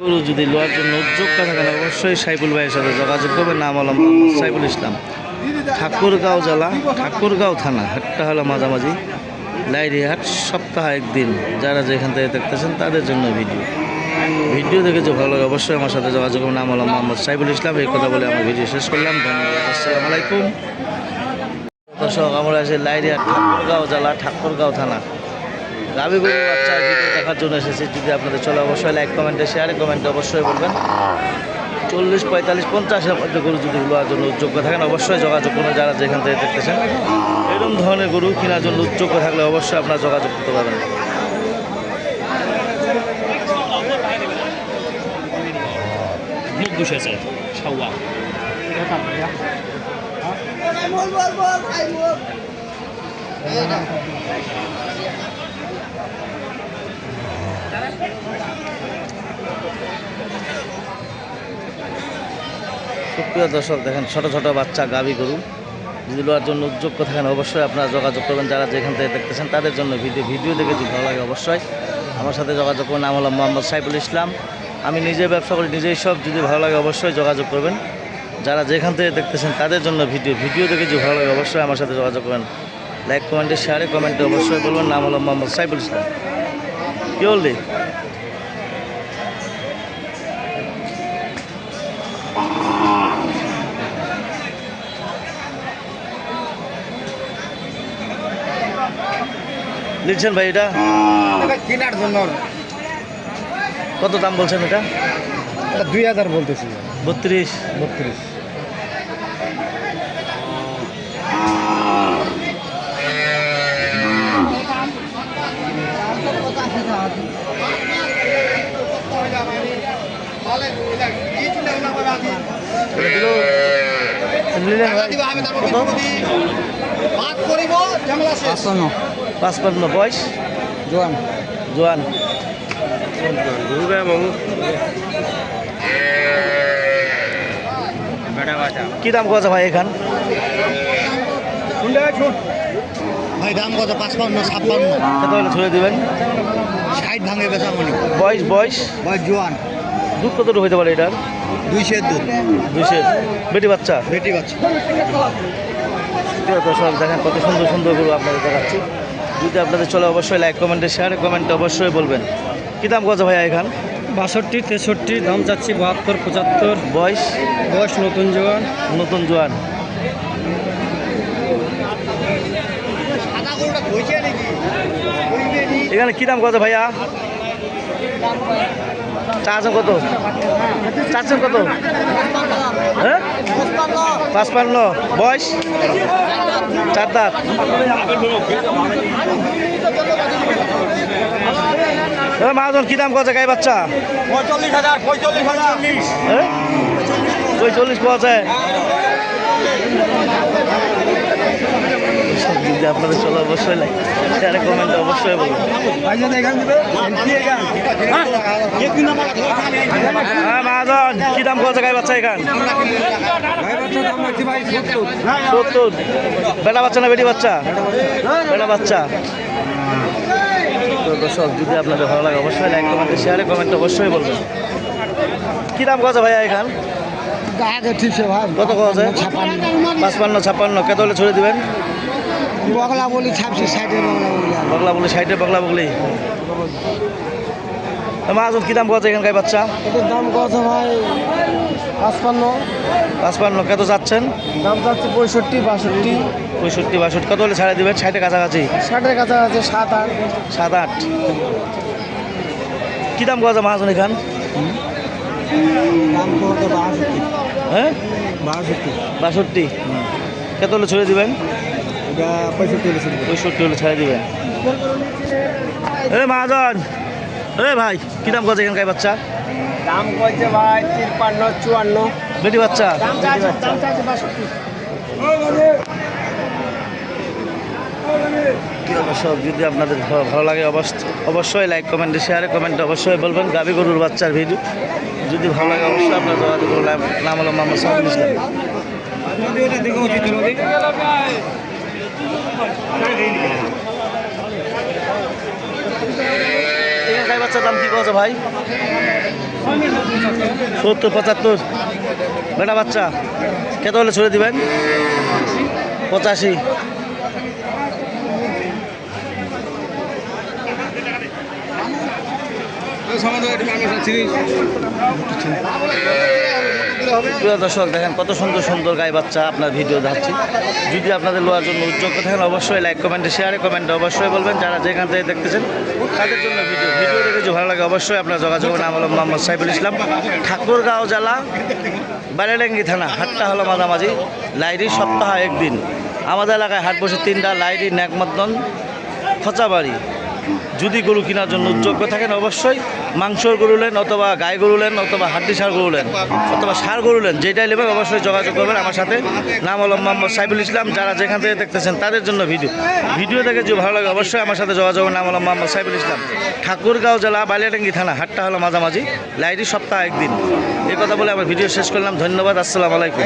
গরু যদি লোয়ার জন্য উদ্যোগ থাকেন অবশ্যই সাইফুল ভাইয়ের সাথে যোগাযোগ করবেন। নাম হলো মোহাম্মদ সাইফুল ইসলাম। ঠাকুরগাঁও জেলা, ঠাকুরগাঁও থানা। হাটটা হলো মাঝামাঝি। লাইরি হাট সপ্তাহে একদিন। যারা যেখান থেকে দেখতেছেন, তাদের জন্য ভিডিও। ভিডিও দেখে যে ভালো লাগে, অবশ্যই আমার সাথে যোগাযোগ করবেন। নাম হলো মোহাম্মদ সাইফুল ইসলাম। এই কথা বলে আমার ভিডিও শেষ করলাম। ধন্যবাদ। আসসালামু আলাইকুম। দর্শক, আমরা আছি লাইরিয়া ঠাকুরগাঁও জেলা, ঠাকুরগাঁও থানা। গাবি গরু বাচ্চা ভিডিও দেখার জন্য এসেছি যদি আপনাদের চলে অবশ্যই লাইক কমেন্টে শেয়ারে কমেন্টে অবশ্যই বলবেন। চল্লিশ পঁয়তাল্লিশ পঞ্চাশের মধ্যে গরু যদি লোয়ার জন্য উদ্যোগ্য থাকেন অবশ্যই যোগাযোগ করুন যারা যেখান থেকে দেখতেছেন। এরকম ধরনের গরু কেনার জন্য উদ্যোগ্য থাকলে অবশ্যই আপনারা যোগাযোগ করতে পারবেন। দুষেছে সাউয়া সুপ্রিয় দর্শক, দেখেন ছোট ছোট বাচ্চা গাবি গরু। যদি লোয়ার জন্য উদ্যোগ্য থাকেন, অবশ্যই আপনারা যোগাযোগ করবেন। যারা যেখান থেকে দেখতেছেন, তাদের জন্য ভিডিও ভিডিও দেখে যদি ভালো লাগে, অবশ্যই আমার সাথে যোগাযোগ করবেন নাম হলো মোহাম্মদ সাইফুল ইসলাম। আমি নিজে ব্যবসা করি, নিজেই সব। যদি ভালো লাগে, অবশ্যই যোগাযোগ করবেন। যারা যেখান থেকে দেখতেছেন, তাদের জন্য ভিডিও ভিডিও দেখে যদি ভালো লাগে, অবশ্যই আমার সাথে যোগাযোগ করবেন। লাইক কমেন্টে শেয়ারে কমেন্টে অবশ্যই বলবেন। নাম হলো মোহাম্মদ সাইফুল ইসলাম। কি বললি? লিখছেন ভাই এটা? কেনার জন্য। কত দাম বলছেন এটা দুই হাজার বলতেছি। বত্রিশ। বত্রিশ। পাঁচপান্ন পাঁচপান্ন বয়স? জোয়ান। জোয়ান। কি দাম কত ভাই এখান? ভাই দাম কত? পাঁচপান্ন ছাপ্পান্ন। কত হলে ছুঁড়ে দেবেন? ষাট ভাঙে বেচা মনি বয়স বয়স? বয়স জোয়ান। দুধ কতটুকু হইতে পারে এটার? দুইশো দুধ। দুইশো বেটি বাচ্চা? বেটি বাচ্চা। দর্শক দেখেন কত সুন্দর সুন্দর গরু আপনাদের দেখাচ্ছি। যদি আপনাদের চলে অবশ্যই লাইক কমেন্টে শেয়ার কমেন্টে অবশ্যই বলবেন। কি দাম কত ভাই এখান? বাষট্টি তেষট্টি দাম যাচ্ছি বাহাত্তর পঁচাত্তর। বয়স? বয়স নতুন জোয়ান। নতুন জোয়ান। এখানে কি দাম কত ভাইয়া? চারশো কত? চারশো কত? হ্যাঁ? পাঁচপান্ন। বয়স? চার দাঁত। মহাজন কি দাম কত গাই বাচ্চা? পঁয়তাল্লিশ হাজার পঁয়তাল্লিশ হাজার। হ্যাঁ? পঁয়তাল্লিশ পাওয়া যায় আপনাদের চলো অবশ্যই লাইক শেয়ারে কমেন্টে অবশ্যই বলুন হ্যাঁ? মহাজন কি দাম কত গাই বাচ্চা এখান? সত্তর। বেটা বাচ্চা না বেটি বাচ্চা? বেটা বাচ্চা। দর্শক যদি আপনাদের ভালো লাগে অবশ্যই লাইক কমেন্টে শেয়ারে কমেন্টে অবশ্যই বলবেন। কি দাম কত ভাইয়া এখান? কত আছে পাঁচপান্ন ছাপ্পান্ন। কত হলে ছড়ে দিবেন। বগলা বলি ছাপছি সাইডে বগলা বলি কি দাম কত এখানকার বাচ্চা? এটার দাম কত ভাই? পাঁচপান্ন। পাঁচপান্ন কত যাচ্ছেন? দাম যাচ্ছে পঁয়ষট্টি বাষট্টি। পঁয়ষট্টি বাষট্টি কত হলে ছাড়া দিবেন? ষাটের কাছাকাছি? ষাটের কাছাকাছি সাত আট। সাত আট। কি দাম কত মাহাজন এখান? দাম কত? বাষট্টি। হ্যাঁ? বাষট্টি। বাষট্টি। কত হলে ছড়ে দিবেন? পঁয়ষট্টি হলে ছাড়ে এ মহাজন এ ভাই কি দাম কত এখানকার বাচ্চা? দাম ভাই তিপ্পান্ন চুয়ান্ন। বেটি বাচ্চা? যদি আপনাদের ভালো- লাগে অবশ্য- অবশ্যই লাইক কমেন্টে শেয়ারে কমেন্টে অবশ্যই বলবেন। গাবি গরুর বাচ্চার ভিডিও যদি ভালো লাগে অবশ্যই আপনার যোগাযোগ। নাম- হলো মোহাম্মদ ইসলাম। এখানকার বাচ্চার দাম কি কত ভাই? সত্তর, পঁচাত্তর। বেটা বাচ্চা কত হলে ছড়ে দিবেন। পঁচাশি। প্রিয় দর্শক, দেখেন কত সুন্দর সুন্দর গায়ে বাচ্চা আপনার ভিডিও দেখাচ্ছি। যদি আপনাদের লোয়ার জন্য উদ্যোগ থাকেন, অবশ্যই লাইক কমেন্টে শেয়ারে কমেন্টে অবশ্যই বলবেন। যারা যেখান থেকে দেখতেছেন, তাদের জন্য ভিডিও ভিডিও দেখে যদি ভালো লাগে, অবশ্যই আপনার যোগাযোগ নাম হলো মোহাম্মদ সাইফুল ইসলাম। ঠাকুরগাঁও জেলা, বারেডাঙ্গি থানা, হাটটা হলো মাঝামাঝি, লাইরি সপ্তাহ একদিন। আমাদের এলাকায় হাট বসে তিনটা, লাইরি ন্যাকমদ্দন খচাবাড়ি। যদি গরু কেনার জন্য যোগ্য থাকেন, অবশ্যই মাংসর গরু নেন অথবা গাই গরু নেন অথবা হাড্ডি সার গরু নেন, অথবা সার গরু নেন, যেটাই নেবেন অবশ্যই যোগাযোগ করবেন। আমার সাথে নাম হলো মোহাম্মদ সাইফুল ইসলাম। যারা যেখান থেকে দেখতেছেন তাদের জন্য ভিডিও। ভিডিও দেখে যদি ভালো লাগে, অবশ্যই আমার সাথে যোগাযোগ নাম হলো মোহাম্মদ সাইফুল ইসলাম। ঠাকুরগাঁও জেলা বালিয়াডাঙ্গি থানা, হাটটা হলো মাঝামাঝি। লাইরি সপ্তাহ একদিন। এই কথা বলে আমার ভিডিও শেষ করলাম। ধন্যবাদ। আসসালামু আলাইকুম।